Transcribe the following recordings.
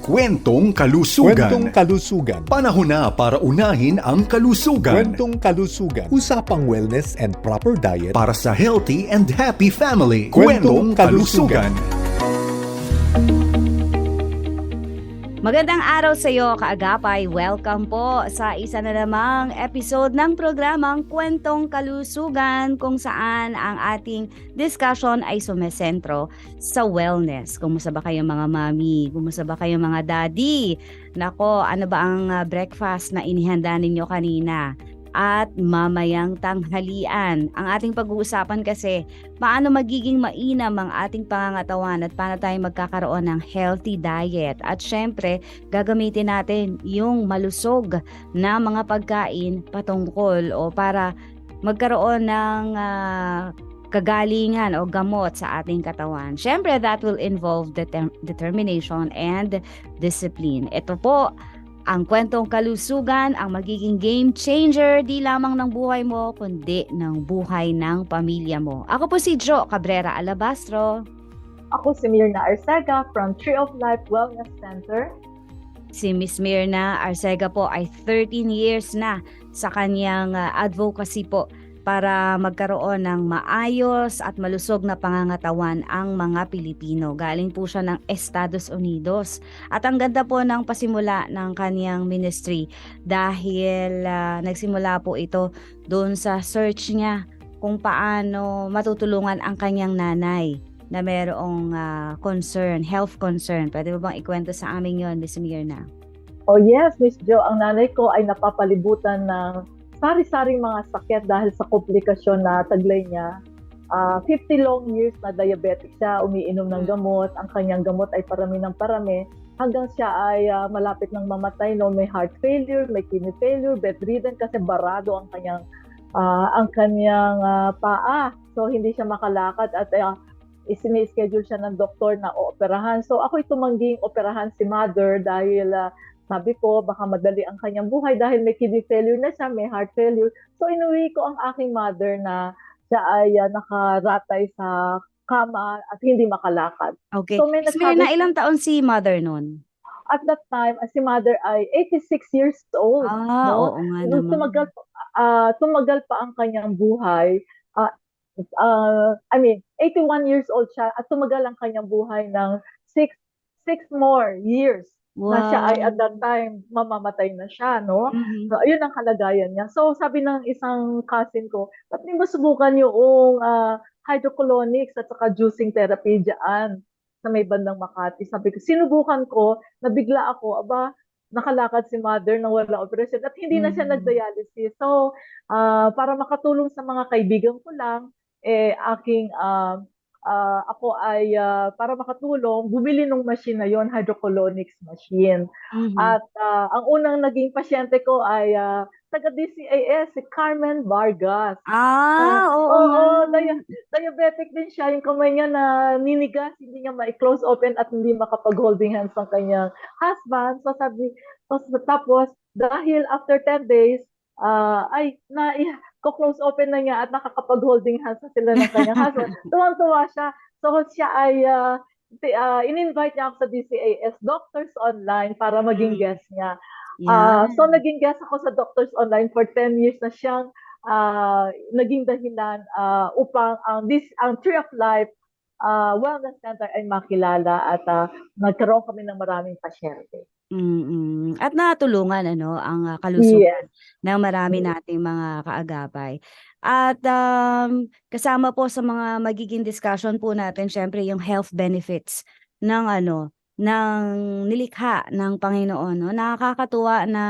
Kwentong Kalusugan. Kwentong kalusugan. Panahon na para unahin ang kalusugan. Kwentong kalusugan. Usapang wellness and proper diet. Para sa healthy and happy family. Kwentong Kalusugan. Magandang araw sa iyo, kaagapay. Welcome po sa isa na namang episode ng programang Kwentong Kalusugan kung saan ang ating discussion ay sumesentro sa wellness. Kumusta ba kayo mga mami? Kumusta ba kayo mga daddy? Nako, ano ba ang ah, breakfast na inihanda ninyo kanina? At mamayang tanghalian. Ang ating pag-uusapan kasi, paano magiging mainam ang ating pangangatawan at paano tayo magkakaroon ng healthy diet. At syempre, gagamitin natin yung malusog na mga pagkain patungkol o para magkaroon ng ah, kagalingan o gamot sa ating katawan. Syempre, that will involve deter- determination and discipline. Ito po, ang kwentong kalusugan ang magiging game changer di lamang ng buhay mo kundi ng buhay ng pamilya mo. Ako po si Jo Cabrera Alabastro. Ako si Mirna Arcega from Tree of Life Wellness Center. Si Miss Mirna Arcega po ay 13 years na sa kanyang uh, advocacy po para magkaroon ng maayos at malusog na pangangatawan ang mga Pilipino. Galing po siya ng Estados Unidos. At ang ganda po ng pasimula ng kanyang ministry dahil uh, nagsimula po ito doon sa search niya kung paano matutulungan ang kanyang nanay na mayroong uh, concern, health concern. Pwede mo bang ikwento sa amin yon, Miss Mirna? Oh yes, Miss Jo, ang nanay ko ay napapalibutan ng sari-saring mga sakit dahil sa komplikasyon na taglay niya. Uh, 50 long years na diabetic siya, umiinom ng gamot, ang kanyang gamot ay parami ng parami, hanggang siya ay uh, malapit ng mamatay, no? may heart failure, may kidney failure, bedridden kasi barado ang kanyang uh, ang kanyang uh, paa. So hindi siya makalakad at uh, isini-schedule siya ng doktor na ooperahan. So ako'y tumangging operahan si mother dahil uh, sabi ko, baka madali ang kanyang buhay dahil may kidney failure na siya, may heart failure. So inuwi ko ang aking mother na siya ay uh, nakaratay sa kama at hindi makalakad. Okay. So, may nagsabi- Mirna, ilang taon si mother nun? At that time, uh, si mother ay 86 years old. Ah, no? oo nga Nung naman. tumagal, ah, tumagal pa ang kanyang buhay, ah, ah, I mean, 81 years old siya at tumagal ang kanyang buhay ng 6 six more years na siya ay at that time mamamatay na siya, no? Mhm. So, ayun ang kalagayan niya. So, sabi ng isang cousin ko, ba't hindi mo subukan yung ah, hydrocolonics at saka juicing therapy dyan sa may bandang Makati. Sabi ko, sinubukan ko, nabigla ako, aba, nakalakad si mother na wala operation at hindi na siya Mhm. nag-dialysis. So, ah, para makatulong sa mga kaibigan ko lang, eh, aking, ah, ah, ako ay, ah, para makatulong, bumili ng machine na yon hydrocolonics machine. Mhm. At ah, ang unang naging pasyente ko ay ah, taga-DCAS, si Carmen Vargas. ah, oo, oo, nga. dia- diabetic din siya. Yung kamay niya na ninigas, hindi niya ma-close open at hindi makapag-holding hands ng kanyang husband. So sabi, so, tapos dahil after 10 days, ah, ay, na, ko-close open na niya at nakakapag-holding hands na sila ng kanyang husband. Tuwang-tuwa siya. So siya ay, ti- ah, in-invite niya ako sa DCAS Doctors Online para maging Mm. guest niya. Ah, Yan. so naging guest ako sa Doctors Online for 10 years na siyang ah, naging dahilan ah, upang ang this ang Tree of Life ah, Wellness Center ay makilala at ah, nagkaroon kami ng maraming pasyente. Mm-mm. At natulungan ano ang ah, kalusugan Yes. ng marami Mm. nating mga kaagapay. At um, kasama po sa mga magiging discussion po natin syempre yung health benefits ng ano ng nilikha ng Panginoon no nakakatuwa na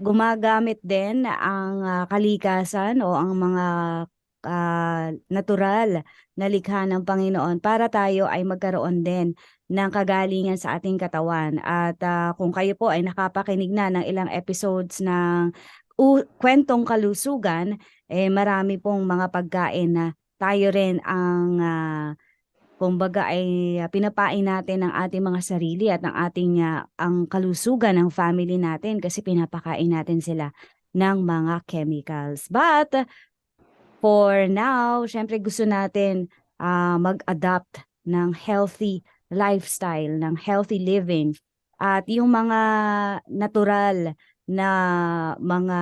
gumagamit din ang ah, kalikasan o ang mga ah, natural na likha ng Panginoon para tayo ay magkaroon din ng kagalingan sa ating katawan. At ah, kung kayo po ay nakapakinig na ng ilang episodes ng kwentong kalusugan, eh marami pong mga pagkain na tayo rin ang ah, kumbaga ay pinapain natin ng ating mga sarili at ng ating ah, ang kalusugan ng family natin kasi pinapakain natin sila ng mga chemicals. But for now, syempre gusto natin ah, mag-adapt ng healthy lifestyle, ng healthy living At yung mga natural na mga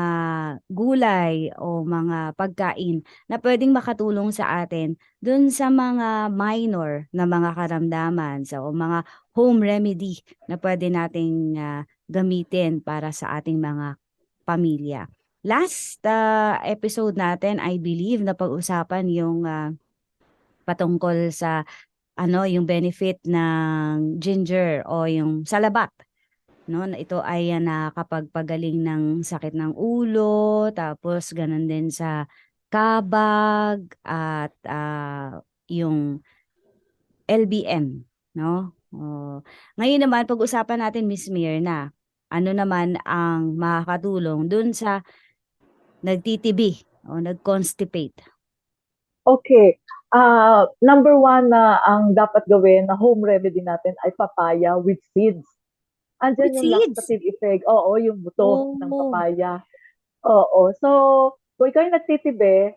gulay o mga pagkain na pwedeng makatulong sa atin dun sa mga minor na mga karamdaman so mga home remedy na pwede nating ah, gamitin para sa ating mga pamilya. Last ah, episode natin, I believe na pag-usapan yung ah, patungkol sa ano yung benefit ng ginger o yung salabat no ito ay ah, nakakapagpagaling ng sakit ng ulo tapos ganun din sa kabag at ah, yung LBM no Oh. ngayon naman pag-usapan natin Miss Mirna ano naman ang makakatulong dun sa nagtitibi o nag-constipate Okay. Ah, number one na ang dapat gawin na home remedy natin ay papaya with seeds. Andyan With yung seeds? laxative effect. Oo, yung buto ng Oh. papaya. Oo. So, kung ikaw yung nagtitibi,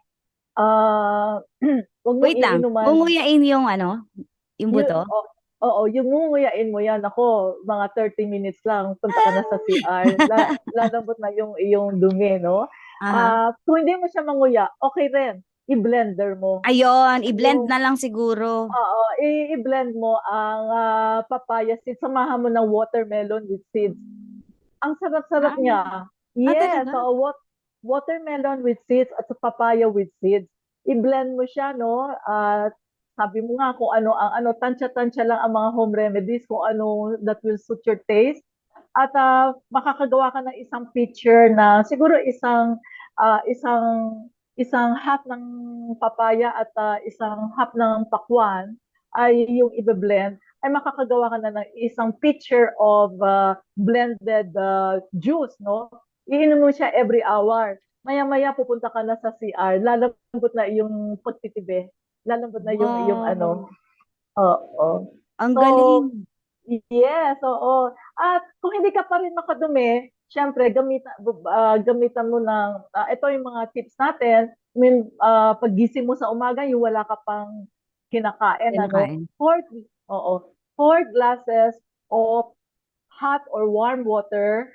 ah, huwag mo wait lang iinuman. ngunguyain yung ano yung buto Yung, oo, oo, yung ngunguyain mo yan, ako, mga 30 minutes lang, punta ka na sa CR. La, lalambot na yung iyong dumi, no? Aha. Ah, kung hindi mo siya manguya, okay rin. I-blender mo. Ayun, i-blend na lang siguro. Oo, i- i-blend mo ang ah, papaya seeds, samahan mo ng watermelon with seeds. Ang sarap-sarap Ah. niya. Yes, talaga? so wat- watermelon with seeds at sa papaya with seeds. I-blend mo siya, no? At sabi mo nga kung ano ang ano, tansya-tansya lang ang mga home remedies, kung ano that will suit your taste. At ah, makakagawa ka ng isang pitcher na siguro isang ah, isang isang half ng papaya at ah, isang half ng pakwan ay yung ibe-blend ay makakagawa ka na ng isang pitcher of ah, blended ah, juice, no? Iinom mo siya every hour. Maya-maya pupunta ka na sa CR, lalambot na yung pagtitibi. Lalambot na yung yung Wow. ano. Oo. Ang So, galing. Yes, oo. At kung hindi ka pa rin makadumi, syempre gamitan ah, gamitan mo ng ah, ito yung mga tips natin. I mean, ah, paggising mo sa umaga, yung wala ka pang kinakain, ano, Kinakain. four, oo, four glasses of hot or warm water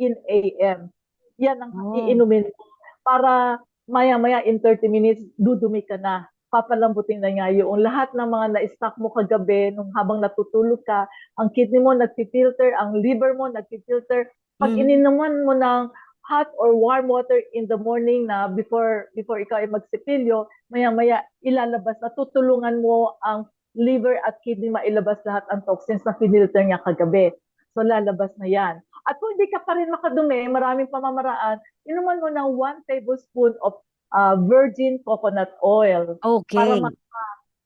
in AM. Yan ang Oh. iinumin mo para maya-maya in 30 minutes, dudumi ka na. Papalambutin na nga yung lahat ng mga na-stock mo kagabi nung habang natutulog ka, ang kidney mo nagfilter, ang liver mo nagfilter. Pag Mm. ininuman mo ng hot or warm water in the morning na before before ikaw ay magsipilyo, maya-maya ilalabas na tutulungan mo ang liver at kidney mailabas lahat ang toxins na finilter niya kagabi. So lalabas na yan. At kung hindi ka pa rin makadumi, maraming pamamaraan, inuman mo ng 1 tablespoon of ah, virgin coconut oil. Para Okay. ma-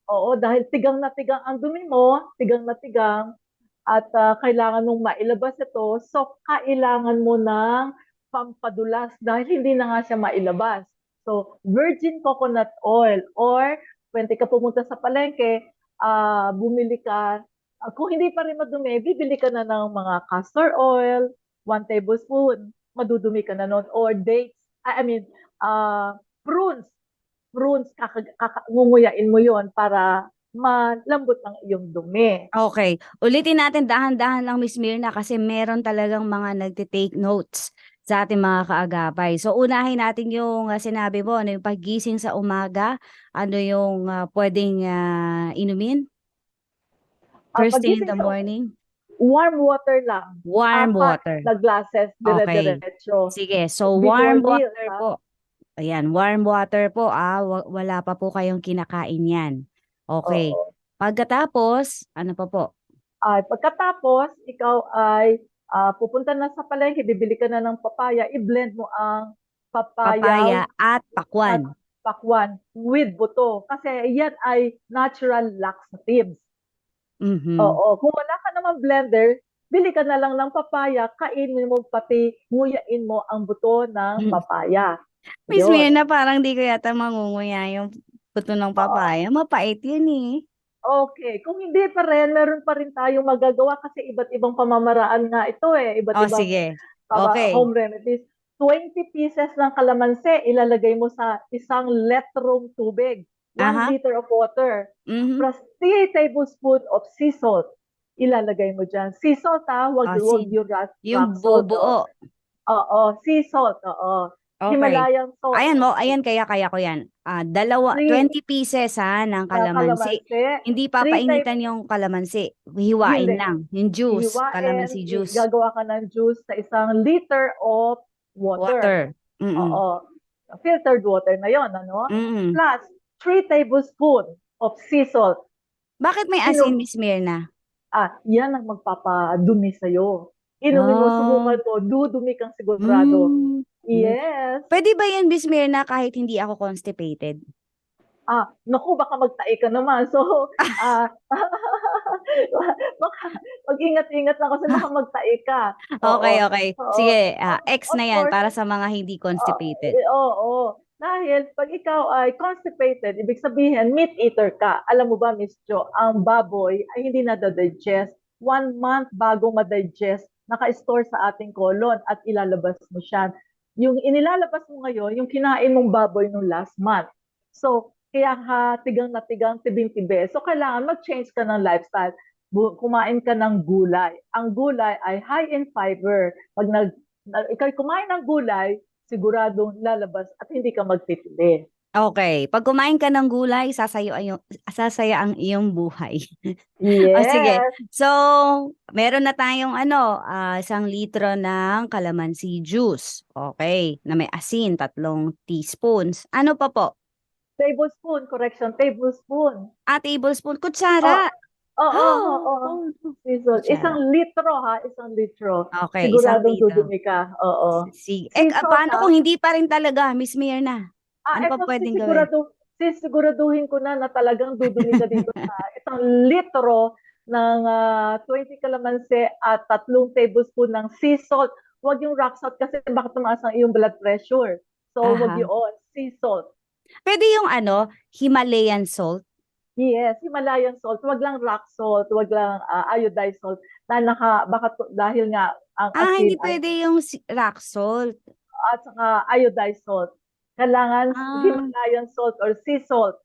Oo, dahil tigang na tigang ang dumi mo, tigang na tigang, at ah, kailangan mong mailabas ito, so kailangan mo ng pampadulas dahil hindi na nga siya mailabas. So, virgin coconut oil or pwede ka pumunta sa palengke, ah, bumili ka, ah, kung hindi pa rin madumi, bibili ka na ng mga castor oil, 1 tablespoon, madudumi ka na nun, or dates, I mean, ah, prunes, prunes, kaka- kaka- ngunguyain mo yon para malambot ang iyong dumi. Okay. Ulitin natin dahan-dahan lang Miss Mirna kasi meron talagang mga nagte-take notes sa ating mga kaagapay. So unahin natin yung ah, sinabi mo, ano yung paggising sa umaga, ano yung ah, pwedeng ah, inumin? First thing in pagising the morning? Warm water lang. Warm Apat water. na glasses, dire-diretso. Sige, so warm meal, water ha? po. Ayan, warm water po ah, wa- wala pa po kayong kinakain yan. Okay. Oo. Pagkatapos, ano pa po? Ay, pagkatapos, ikaw ay ah, pupunta na sa palengke, bibili ka na ng papaya, i-blend mo ang papaya, Papaya at pakwan. pakwan with buto. Kasi yan ay natural laxatives. Mhm. Oo. Kung wala ka naman blender, bili ka na lang ng papaya, kainin mo pati, nguyain mo ang buto ng Mm. papaya. Miss Yun. Mirna, parang di ko yata mangunguya yung buto ng papaya. Mapait yun eh. Okay. Kung hindi pa rin, meron pa rin tayong magagawa kasi iba't ibang pamamaraan nga ito eh. Iba't Oh, ibang sige. Okay. home remedies. 20 pieces ng kalamansi, ilalagay mo sa isang letrong tubig. 1 Aha. liter of water. Mhm. Plus 3 tablespoon of sea salt. ilalagay mo dyan. Sea salt ha, wag, Ah, wag sea- yung rock, Yung rock salt. bubuo. Oo, sea salt, oo. Okay. Himalayan salt. Ayan mo, ayan kaya kaya ko yan. Ah, dalawa, Three. 20 pieces ha ng na kalamansi. Hindi papainitan yung kalamansi. Hiwain Hindi. lang. Yung juice, Hiwain, kalamansi juice. Gagawa ka ng juice sa isang liter of water. Water. Mm-mm. Oo. Filtered water na yon, ano? Mm-mm. Plus, 3 tablespoon of sea salt. Bakit may Sino- asin, Miss Mirna? Ah, yan ang magpapadumi sa'yo. Inumin mo, Ah. subukan mo, dudumi kang sigurado. Mm. Yes. Pwede ba yan, Miss Mirna, kahit hindi ako constipated? Ah, naku, baka magtae ka naman. So, ah, baka mag-ingat-ingat lang kasi baka magtae ka. Oo. Okay, okay. Oo. Sige, ah, X na of yan course. para sa mga hindi constipated. Eh, Oo, oo. Dahil pag ikaw ay constipated, ibig sabihin meat eater ka. Alam mo ba, Miss Jo, ang baboy ay hindi nadadigest. One month bago madigest, naka-store sa ating colon at ilalabas mo siya. Yung inilalabas mo ngayon, yung kinain mong baboy nung last month. So, kaya ka tigang na tigang, tibing-tibe. So, kailangan mag-change ka ng lifestyle. Kumain ka ng gulay. Ang gulay ay high in fiber. Pag nag, nag ikaw kumain ng gulay, siguradong lalabas at hindi ka magtitili. Okay. Pag kumain ka ng gulay, sasayo ang, sasaya ang iyong buhay. Yes. sige. So, meron na tayong ano, ah, isang litro ng calamansi juice. Okay. Na may asin, tatlong teaspoons. Ano pa po? Tablespoon, correction, tablespoon. Ah, tablespoon. Kutsara. Oo, Oh, oo, oo. Isang litro ha, isang litro. Okay, isang Siguradong litro. dudumi ka. Oo. Sige. Eh, paano ah. kung hindi pa rin talaga, Miss Mirna? Ah, Ano pa eto, pwedeng gawin? sisiguraduhin ko na na talagang dudumi ka dito sa isang litro ng ah, 20 kalamansi at tatlong tablespoon ng sea salt. Huwag yung rock salt kasi baka tumaas ang iyong blood pressure. So, huwag Aha. yun. Sea salt. Pwede yung ano, Himalayan salt. Yes, Himalayan salt. Huwag lang rock salt, huwag lang ah, iodized salt. Na naka, baka dahil nga ang Ah, hindi ay- pwede yung rock salt. at saka iodized salt. Kailangan Ah. Himalayan salt or sea salt.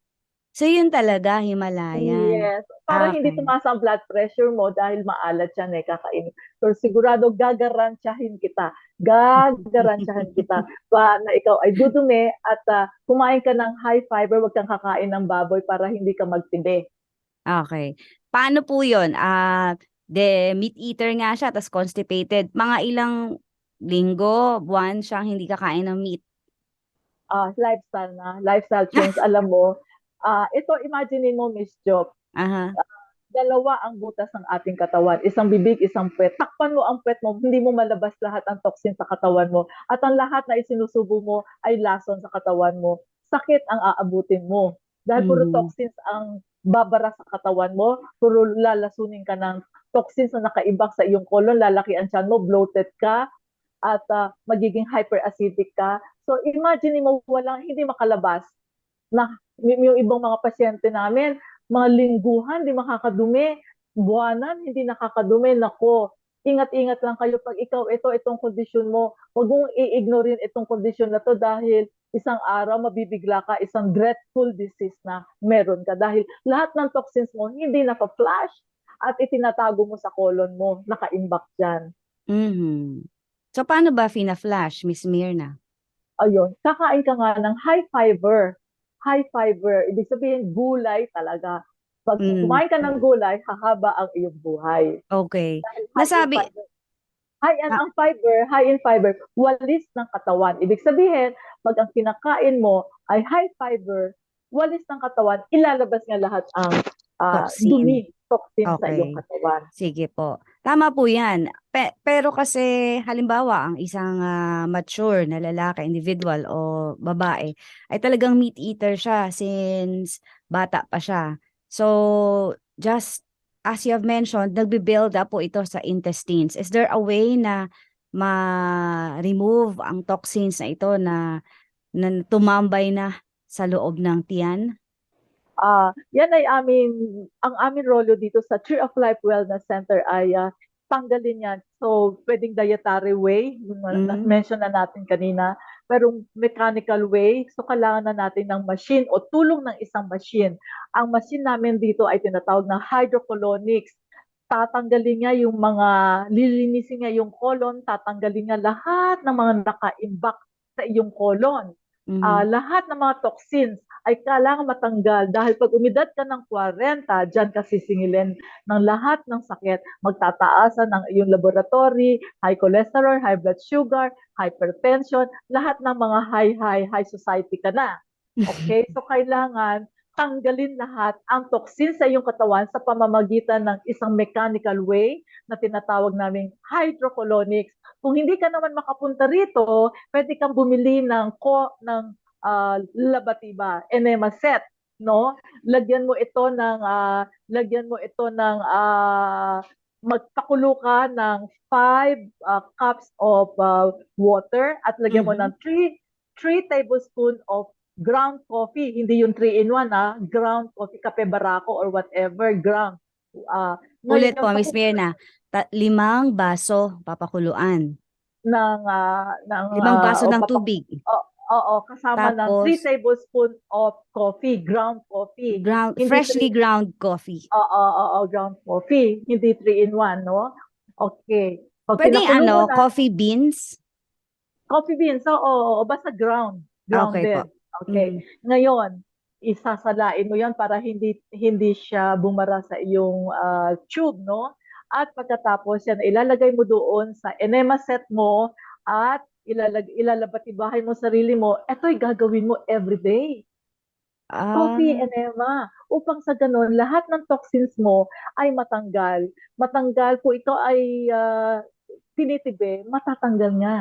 So, yun talaga, Himalayan. Yes. Para hindi Okay. tumaas ang blood pressure mo dahil maalat yan eh, kakainin. So sigurado gagarantyahin kita. Gagarantyahin kita pa na ikaw ay dudumi at ah, kumain ka ng high fiber, wag kang kakain ng baboy para hindi ka magtibi. Okay. Paano po yun? Ah, de meat eater nga siya, tapos constipated. Mga ilang linggo, buwan siyang hindi kakain ng meat. Ah, lifestyle na, lifestyle change. Alam mo, ah, ito imagine mo Miss Job, Aha. dalawa ang butas ng ating katawan. Isang bibig, isang puwet. Takpan mo ang puwet mo, hindi mo malabas lahat ang toxin sa katawan mo. At ang lahat na isinusubo mo ay lason sa katawan mo. Sakit ang aabutin mo. Dahil puro Mhm. toxins ang babara sa katawan mo, puro lalasunin ka ng toxins na nakaibak sa iyong kolon, lalaki ang tiyan mo, bloated ka, at ah, magiging hyperacidic ka. So imagine mo walang hindi makalabas na yung ibang mga pasyente namin, mga lingguhan, di makakadumi. Buwanan, hindi nakakadumi. Nako, ingat-ingat lang kayo pag ikaw ito, itong kondisyon mo. Huwag mong i-ignorein itong kondisyon na to dahil isang araw mabibigla ka, isang dreadful disease na meron ka. Dahil lahat ng toxins mo hindi naka-flash at itinatago mo sa colon mo, naka-imbak dyan. Mhm. So, paano ba fina-flash, Miss Mirna? Ayun, kakain ka nga ng high fiber. High fiber, ibig sabihin gulay talaga. Pag Mm. kumain ka ng gulay, hahaba ang iyong buhay. Okay. Dahil Nasabi- fiber. High in Ah. ang fiber, high in fiber, walis ng katawan. Ibig sabihin, pag ang kinakain mo ay high fiber, walis ng katawan, ilalabas nga lahat ang ah, Toxin. dumi, toxin sa Okay. iyong katawan. Sige po. Tama po yan. Pe- pero kasi, halimbawa, ang isang ah, mature na lalaki, individual o babae, ay talagang meat eater siya since bata pa siya. So, just as you have mentioned, nagbe-build up po ito sa intestines. Is there a way na ma-remove ang toxins na ito na, na tumambay na sa loob ng tiyan? Ah, yan ay amin ang aming rolo dito sa Tree of Life Wellness Center ay ah, tanggalin yan. So, pwedeng dietary way, yung na- na- Mm. mention na natin kanina, pero mechanical way, so kailangan na natin ng machine o tulong ng isang machine. Ang machine namin dito ay tinatawag na hydrocolonics. tatanggalin niya yung mga, lilinisin niya yung colon, tatanggalin niya lahat ng mga naka-imbak sa iyong colon. Mhm. Ah, lahat ng mga toxins ay kailangan matanggal dahil pag umidad ka ng 40, dyan ka sisingilin ng lahat ng sakit. Magtataasan ng iyong laboratory, high cholesterol, high blood sugar, hypertension, lahat ng mga high, high, high society ka na. Okay? So, kailangan tanggalin lahat ang toxins sa iyong katawan sa pamamagitan ng isang mechanical way na tinatawag naming hydrocolonics. Kung hindi ka naman makapunta rito, pwede kang bumili ng ko ng ah, labatiba, enema set, no? Lagyan mo ito ng ah, lagyan mo ito ng ah, magpakulo ka ng 5 cups of ah, water at lagyan mo Mhm. ng 3 3 tablespoon of ground coffee, hindi yung 3 in 1 ah, ground coffee, kape barako or whatever, ground. Ah, Ulit po, Miss Mirna. Ta- limang baso papakuluan. ng ah, ng Limang baso o ng tubig. Oo, kasama ng Tapos- 3 tablespoon of coffee, ground coffee. Ground, Hindi freshly ground coffee. Oo, oo, ground coffee, hindi 3 in 1, no? Okay. Pag Pwede ano, na- coffee beans? coffee beans, oo, oo, basta ground, Ah, Okay grounded. po. Okay. Mm. Ngayon, isasalain mo 'yan para hindi hindi siya bumara sa iyong ah, tube, no? At pagkatapos yan, ilalagay mo doon sa enema set mo at ilalag ilalabatibahay mo sarili mo. Ito'y gagawin mo every day. Ah, Coffee enema. Upang sa ganun, lahat ng toxins mo ay matanggal. Matanggal po ito ay ah, tinitibe, matatanggal nga.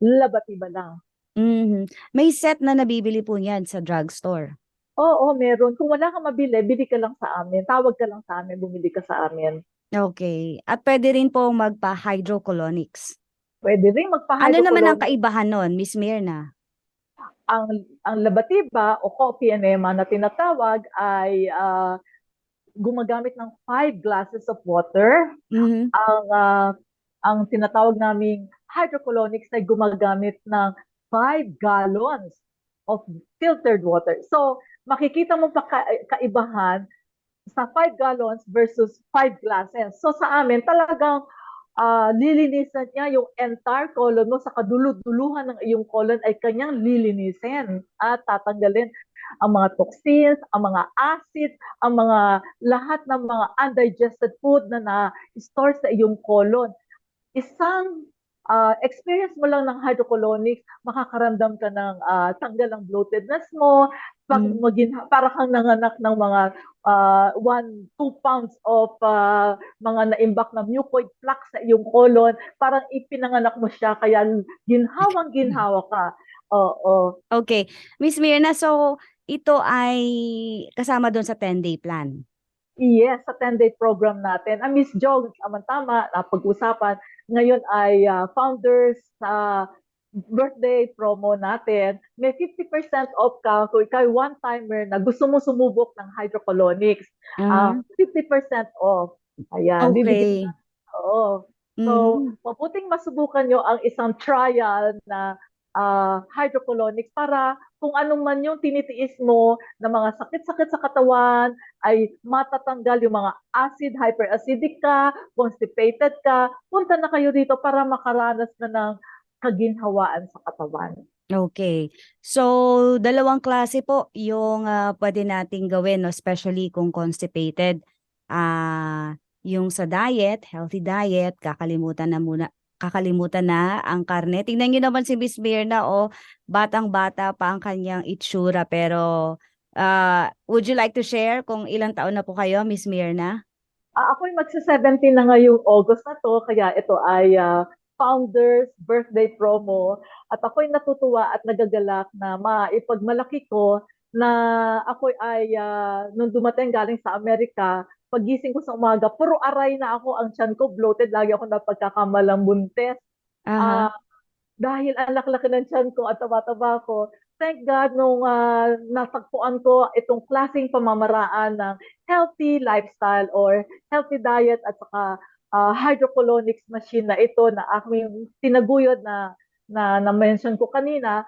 Labatiba lang. mhm. May set na nabibili po niyan sa drugstore. Oo, meron. Kung wala kang mabili, bili ka lang sa amin. Tawag ka lang sa amin, bumili ka sa amin. Okay. At pwede rin po magpa-hydrocolonics. Pwede rin magpa Ano naman ang kaibahan nun, Miss Mirna? ang ang labatiba o coffee enema na tinatawag ay ah, gumagamit ng 5 glasses of water. Mhm. Ang ah, ang tinatawag naming hydrocolonics ay gumagamit ng 5 gallons of filtered water. So, makikita mo pa ka- kaibahan sa 5 gallons versus 5 glasses. So, sa amin, talagang ah, lilinisan niya yung entire colon mo sa kaduluduluhan ng iyong colon ay kanyang lilinisin at tatanggalin ang mga toxins, ang mga acids, ang mga lahat ng mga undigested food na na-store sa iyong colon. Isang ah, experience mo lang ng hydrocolonics, makakaramdam ka ng ah, tanggal ang bloatedness mo, pag Mm. magin, para kang nanganak ng mga 1, 2 pounds of ah, mga naimbak na mucoid plaque sa iyong colon, parang ipinanganak mo siya, kaya ginhawang ginhawa ka. Oo. Okay. Miss Mirna, so ito ay kasama doon sa 10-day plan. Yes, sa 10-day program natin. Ang Miss Jo, tama-tama, napag-usapan. Ngayon ay ah, founders sa birthday promo natin. May 50% off ka kung ikaw one-timer na gusto mo sumubok ng hydrocolonics. Ah, Ah, 50% off. Ayan. okay. bibigyan Oo. So, Mhm. mabuting masubukan nyo ang isang trial na ah, hydrocolonics para kung anong man yung tinitiis mo na mga sakit-sakit sa katawan ay matatanggal yung mga acid, hyperacidic ka, constipated ka, punta na kayo dito para makaranas na ng kaginhawaan sa katawan. Okay. So, dalawang klase po yung ah, pwede nating gawin, no? especially kung constipated. Ah, yung sa diet, healthy diet, kakalimutan na muna kakalimutan na ang karne. Tingnan niyo naman si Miss Mirna, oh, batang-bata pa ang kanyang itsura. Pero, ah, would you like to share kung ilang taon na po kayo, Miss Mirna? Ah, ako'y magsa-17 na ngayong August na to, kaya ito ay ah, founder's birthday promo. At ako'y natutuwa at nagagalak na maipagmalaki ko na ako ay ah, nung dumating galing sa Amerika, pagising ko sa umaga, puro aray na ako, ang tiyan ko bloated, lagi ako napagkakamalang buntes. Aha. Ah, dahil ang laki-laki ng tiyan ko at taba-taba ko, thank God nung ah, natagpuan ko itong klaseng pamamaraan ng healthy lifestyle or healthy diet at saka ah, hydrocolonics machine na ito na aking tinaguyod na na na-mention ko kanina.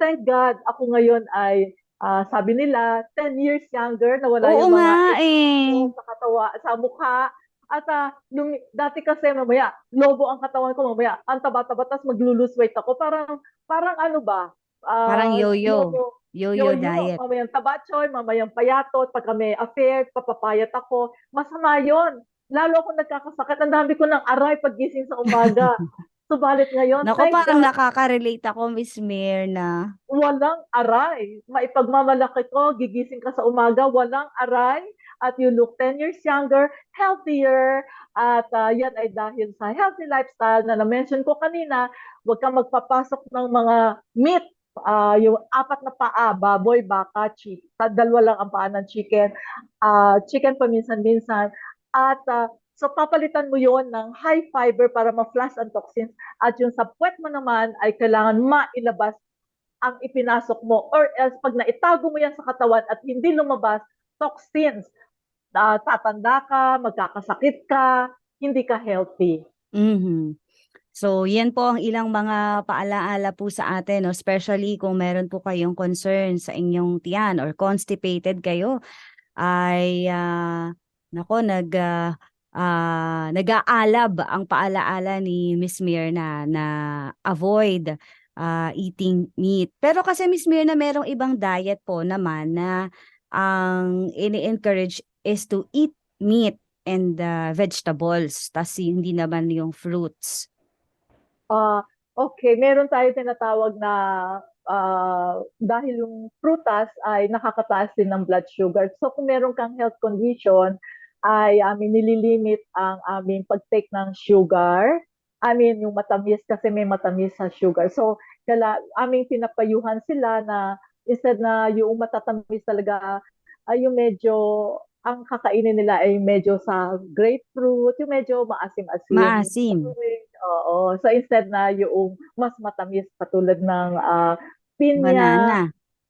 Thank God ako ngayon ay ah, sabi nila 10 years younger na wala Oo yung mga nga eh. sa katawa, sa mukha At ah, lumi- dati kasi mamaya, lobo ang katawan ko mamaya, ang taba-taba, tapos maglo-lose weight ako. Parang, parang ano ba? Ah, Parang yo-yo. Yo-yo Yo-yo, diet. mamayang tabachoy, mamayang payatot, pag may affair, papapayat ako. Masama yon. Lalo ako nagkakasakit. Ang dami ko ng aray paggising sa umaga. Subalit ngayon, Naku, thank parang God, nakaka-relate ako, Miss Mirna. walang aray. Maipagmamalaki ko, gigising ka sa umaga, walang aray. At you look 10 years younger, healthier. At ah, yan ay dahil sa healthy lifestyle na na-mention ko kanina, huwag kang magpapasok ng mga meat. Ah, yung apat na paa, baboy, baka, chick. Dalawa lang ang paa ng chicken. Ah, chicken paminsan-minsan. At ah, so papalitan mo yon ng high fiber para ma-flush ang toxins. At yung sa puwet mo naman ay kailangan mailabas ang ipinasok mo or else pag naitago mo yan sa katawan at hindi lumabas, toxins, Ah, tatanda ka, magkakasakit ka, hindi ka healthy. Mhm. So, yan po ang ilang mga paalaala po sa atin, no? especially kung meron po kayong concern sa inyong tiyan or constipated kayo, ay, ah, nako, nag, ah, ah, nag-aalab ang paalaala ni Miss Mirna na avoid ah, eating meat. Pero kasi Miss Mirna, merong ibang diet po naman na ang ini-encourage is to eat meat and ah, vegetables, tas hindi naman yung fruits. Ah, okay, meron tayo tinatawag na ah, dahil yung prutas ay nakakataas din ng blood sugar. So kung meron kang health condition, ay amin nililimit ang aming pag-take ng sugar. I mean, yung matamis kasi may matamis sa sugar. So, kala, aming pinapayuhan sila na instead na yung matatamis talaga, ay yung medyo, ang kakainin nila ay medyo sa grapefruit, yung medyo maasim-asim. Maasim. Oo. So instead na yung mas matamis katulad ng ah, pinya, Banana.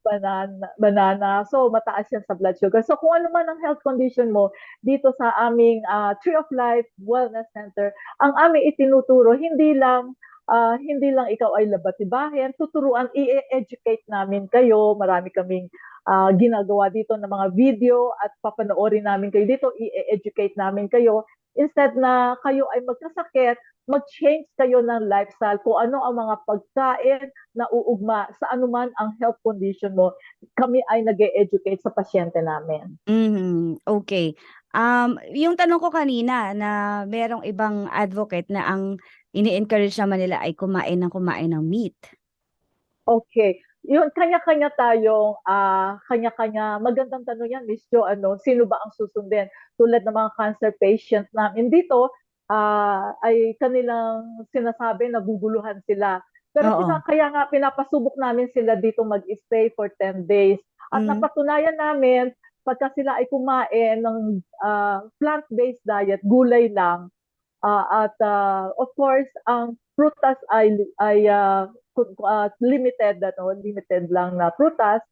Banana, banana. So mataas yan sa blood sugar. So kung ano man ang health condition mo dito sa aming ah, Tree of Life Wellness Center, ang aming itinuturo hindi lang ah, hindi lang ikaw ay labatibahin, tuturuan, i-educate namin kayo. Marami kaming ah, ginagawa dito ng mga video at papanoorin namin kayo dito, i-educate namin kayo. Instead na kayo ay magkasakit, mag-change kayo ng lifestyle kung ano ang mga pagkain na uugma sa anuman ang health condition mo. Kami ay nag educate sa pasyente namin. Mhm. Okay. Um, yung tanong ko kanina na merong ibang advocate na ang ini-encourage naman nila ay kumain ng kumain ng meat. Okay. Yun, kanya-kanya tayong, ah, kanya-kanya, magandang tanong yan, Miss Jo, ano, sino ba ang susundin? Tulad ng mga cancer patients namin dito, ah, ay kanilang sinasabi, naguguluhan sila. Pero Oo. pina- kaya nga pinapasubok namin sila dito mag-stay for 10 days. At Mhm. napatunayan namin, pagka sila ay kumain ng ah, plant-based diet, gulay lang, Ah, at ah, of course, ang prutas ay ay ah, ah, limited ano, limited lang na prutas.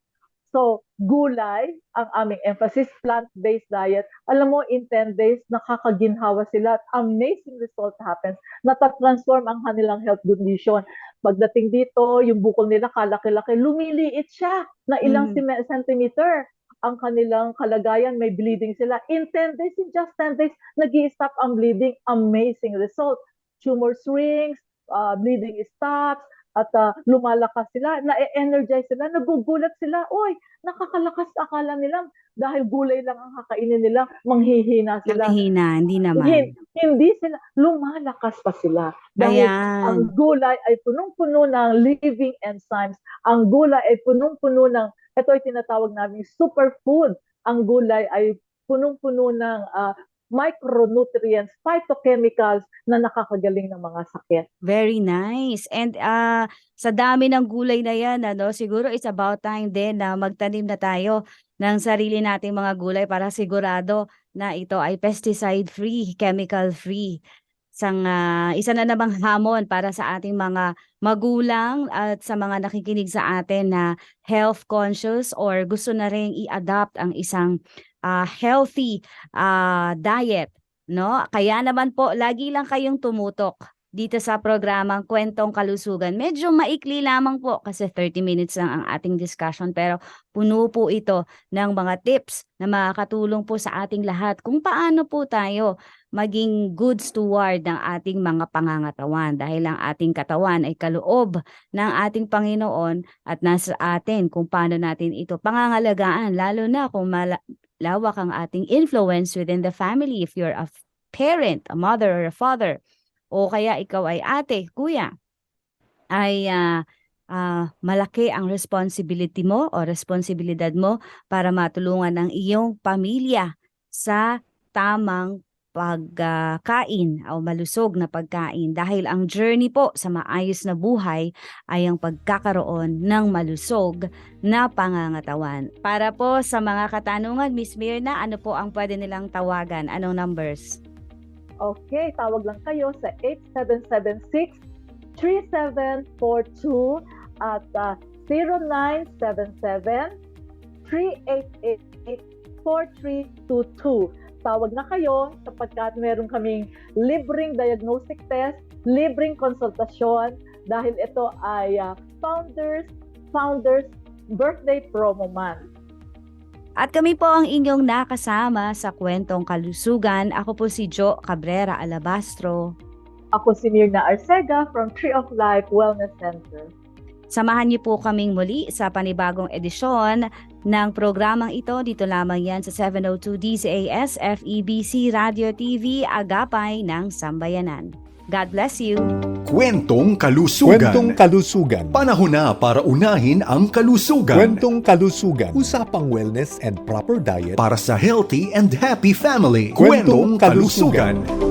So, gulay ang aming emphasis, plant-based diet. Alam mo, in 10 days, nakakaginhawa sila at amazing result happens. Natatransform ang kanilang health condition. Pagdating dito, yung bukol nila kalaki-laki, lumiliit siya na ilang Mm. centimeter ang kanilang kalagayan, may bleeding sila. In 10 days, in just 10 days, nag stop ang bleeding. Amazing result. Tumor shrinks, uh, bleeding stops, at uh, lumalakas sila, na-energize sila, nagugulat sila. Uy, nakakalakas akala nila dahil gulay lang ang kakainin nila, manghihina sila. Nanghihina, hindi naman. Hin- Hindi sila, lumalakas pa sila. Dahil ang Ayan. gulay ay punong-puno ng living enzymes. Ang gulay ay punong-puno ng, ito ay tinatawag namin superfood. Ang gulay ay punong-puno ng ah, micronutrients, phytochemicals na nakakagaling ng mga sakit. Very nice. And ah sa dami ng gulay na yan, ano, siguro it's about time din na magtanim na tayo ng sarili nating mga gulay para sigurado na ito ay pesticide-free, chemical-free. Isang, ah, isa na namang hamon para sa ating mga magulang at sa mga nakikinig sa atin na health conscious or gusto na rin i-adapt ang isang ah, healthy ah, diet, no? Kaya naman po, lagi lang kayong tumutok dito sa programang Kwentong Kalusugan. Medyo maikli lamang po kasi 30 minutes lang ang ating discussion pero puno po ito ng mga tips na makakatulong po sa ating lahat kung paano po tayo maging good steward ng ating mga pangangatawan dahil ang ating katawan ay kaloob ng ating Panginoon at nasa atin kung paano natin ito pangangalagaan lalo na kung lawak ang ating influence within the family. If you're a parent, a mother or a father o kaya ikaw ay ate, kuya ay ah, ah, malaki ang responsibility mo o responsibilidad mo para matulungan ang iyong pamilya sa tamang pagkain o malusog na pagkain dahil ang journey po sa maayos na buhay ay ang pagkakaroon ng malusog na pangangatawan. Para po sa mga katanungan, Miss Mirna, ano po ang pwede nilang tawagan? Anong numbers? Okay, tawag lang kayo sa 8776-3742 at uh, 0977-388-4322. Tawag na kayo sapagkat meron kaming libreng diagnostic test, libreng konsultasyon dahil ito ay uh, Founders Founders Birthday Promo Month. At kami po ang inyong nakasama sa kwentong kalusugan. Ako po si Jo Cabrera Alabastro. Ako si Mirna Arcega from Tree of Life Wellness Center. Samahan niyo po kaming muli sa panibagong edisyon ng programang ito. Dito lamang yan sa 702 DZAS FEBC Radio TV Agapay ng Sambayanan. God bless you! Kwentong kalusugan. Kwentong kalusugan. Panahon na para unahin ang kalusugan. Kwentong kalusugan. Usapang wellness and proper diet. para sa healthy and happy family. Kwentong Kwentong kalusugan. kalusugan.